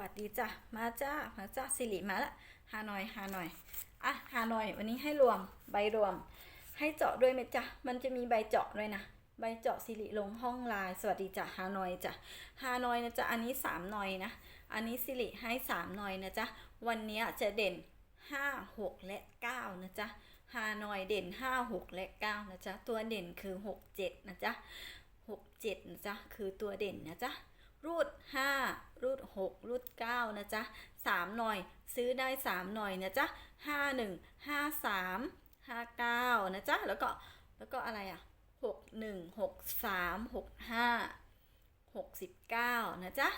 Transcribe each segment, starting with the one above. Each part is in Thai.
วัสดีจ้ะ มาจ้ามาจ้าสิริมาละฮานอยฮานอยอะฮานอย วันนี้ให้รวมใบรวม ให้เจาะด้วยไหมจ๊ะมันจะมีใบเจาะด้วยนะใบเจาะสิริลงห้องไลน์สวัสดีจ้ะฮานอยจ้ะฮานอยนะจ๊ะอันนี้สามหน่อยนะอันนี้สิริให้สามหน่อยนะจ๊ะวันนี้จะเด่นห้าหกและเก้านะจ๊ะฮานอยเด่นห้าหกและเก้านะจ๊ะตัวเด่นคือหกเจ็ดนะจ๊ะหกเจ็ดนะจ๊ะคือตัวเด่นนะจ๊ะ รูดห้ารูดหกรูดเก้านะจ๊ะสามหน่อย ซื้อได้สามหน่อยนะจ๊ะห้าหนึ่งห้าสามห้าเก้านะจ๊ะ แล้วก็ แล้วก็อะไรอะหกหนึ่งหกสามหกห้าหกสิบเก้านะจ๊ะ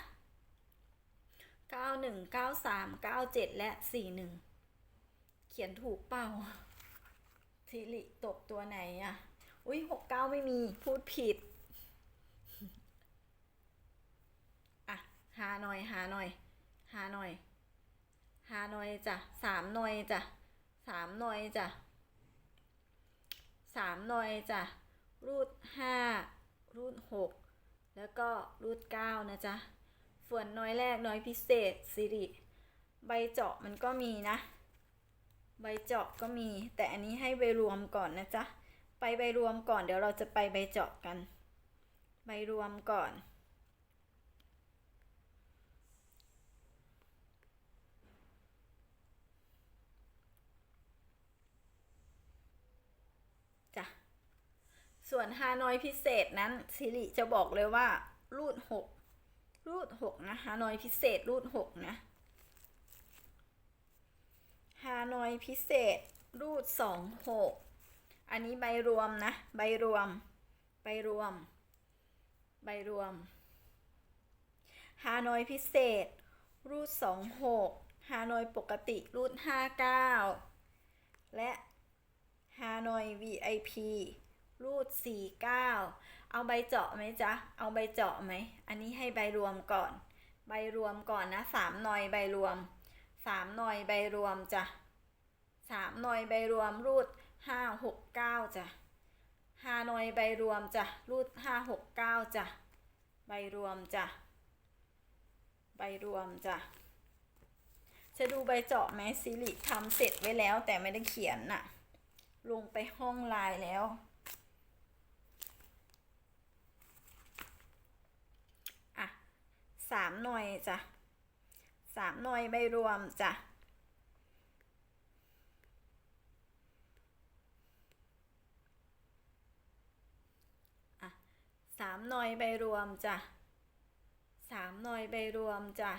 เก้าหนึ่งเก้าสามเก้าเจ็ดและสี่หนึ่งเขียนถูกเปล่าทิริตกตัวไหนอะ อุ้ยหกเก้าไม่มี พูดผิด อะหาหน่ อยหาหน่อย หาหน่อย หาหน่อยจ้ะสามหน่อยจ้ะสามหน่อยจ้ะสามหน่อยจ้ะรูดห้ารูดหกแล้วก็รูดเก้านะจ๊ะส่วนน้อยแรกน้อยพิเศษสิริ ใบเจาะมันก็มีนะ ใบเจาะก็มี แต่อันนี้ให้ใบรวมก่อนนะจ๊ะไปใบรวมก่อนเดี๋ยวเราจะไปใบเจาะกัน ใบรวมก่อน จ้ะ ส่วนฮานอยพิเศษนั้นสิริจะบอกเลยว่า รูดหกรูดหกนะฮานอยพิเศษรูดหกนะฮานอยพิเศษรูดสองหกอันนี้ใบรวมนะ ใบรวม ใบรวม ใบรวมฮานอยพิเศษ รูดสองหกฮานอยปกติรูดห้าเก้าและฮานอย VIP รูด49เอาใบเจาะไหมจ๊ะ เอาใบเจาะไหม อันนี้ให้ใบรวมก่อน ใบรวมก่อนนะสามหน่อยใบรวมสามหน่อยใบรวมจ้ะสามหน่อยใบรวมรูดห้าหกเก้าจ้ะห้าหน่อยใบรวมจ้ะรูดห้าหกเก้าจ้ะใบรวมจ้ะใบรวมจ้ะจะดูใบเจาะไหมซิริทำเสร็จไว้แล้วแต่ไม่ได้เขียนน่ะ ลงไปห้องลน์แล้ว อะ สามหน่วยจ้ะสามหน่วยใบรวมจ้ะอะสามหน่วยใบรวมจ้ะสามหน่วยใบรวมจ้ะ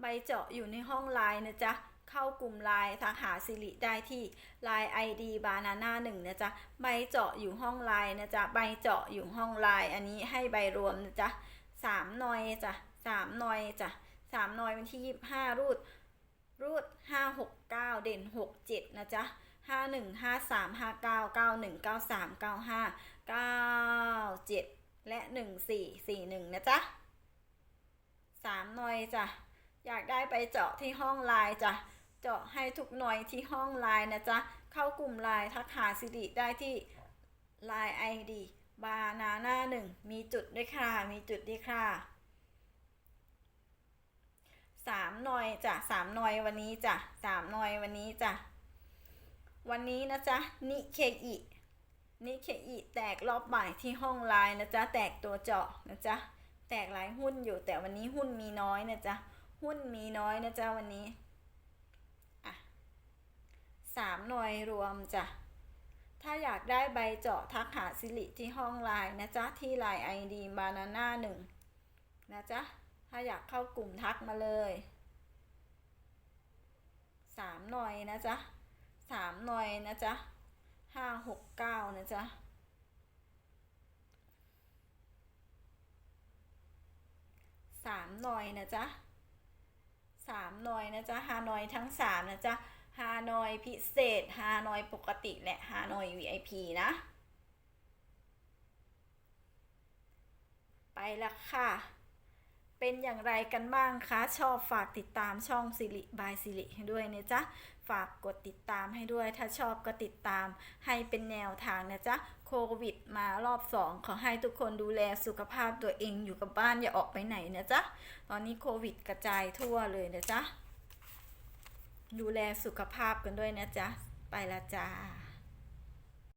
ใบเจาะอยู่ในห้องไลน์นะจ๊ะ เข้ากลุ่มไลน์ทักหาสิริได้ที่ไลน์ ID บานาน่าหนึ่งนะจ๊ะใบเจาะอยู่ห้องไลน์นะจ๊ะใบเจาะอยู่ห้องไลน์อันนี้ให้ใบรวมนะจ๊ะสามหน่อยจ้ะสามหน่อยจ้ะสามหน่อยวันที่ยี่ห้ารูดรูดห้าหกเก้าเด่นหกเจ็ดนะจ๊ะห้าหนึ่งห้าสามห้าเก้าเก้าหนึ่งเก้าสามเก้าห้าเก้าเจ็ดและหนึ่งสี่สี่หนึ่งนะจ๊ะสามหน่อยจ้ะอยากได้ไปเจาะที่ห้องไลน์จ้ะ เจาะให้ทุกหน่วยที่ห้องไลน์นะจ๊ะ เข้ากลุ่มไลน์ทักหาสิริได้ที่ไลน์ไอดีบานาน่าหนึ่งมีจุดด้วยค่ะ มีจุดด้วยค่ะสามหน่วยจ้ะสามหน่วยวันนี้จ้ะสามหน่วยวันนี้จ้ะวันนี้นะจ๊ะนิเคอินิเคอิแตกรอบบ่ายที่ห้องไลน์นะจ๊ะแตกตัวเจาะนะจ๊ะแตกหลายหุ้นอยู่แต่วันนี้หุ้นมีน้อยนะจ๊ะหุ้นมีน้อยนะจ๊ะวันนี้ สามหน่วยรวมจ้ะ ถ้าอยากได้ใบเจาะทักหาสิริที่ห้องไลน์นะจ๊ะ ที่ไลน์ไอดีบานาน่าหนึ่งนะจ๊ะ ถ้าอยากเข้ากลุ่มทักมาเลยสามหน่วยนะจ๊ะสามหน่วยนะจ๊ะห้าหกเก้านะจ๊ะสามหน่อยนะจ๊ะสามหน่อยนะจ๊ะฮาหน่อยทั้งสามนะจ๊ะ ฮานอยพิเศษ ฮานอยปกติ และฮานอย VIP นะ ไปละค่ะ เป็นอย่างไรกันบ้างคะ ชอบฝากติดตามช่องสิริบายสิริให้ด้วยนะจ๊ะ ฝากกดติดตามให้ด้วย ถ้าชอบก็ติดตามให้เป็นแนวทางนะจ๊ะ โควิดมารอบสองขอให้ทุกคนดูแลสุขภาพตัวเองอยู่กับบ้านอย่าออกไปไหนนะจ๊ะ ตอนนี้โควิดกระจายทั่วเลยนะจ๊ะ ดูแลสุขภาพกันด้วยนะจ๊ะ ไปละจ้า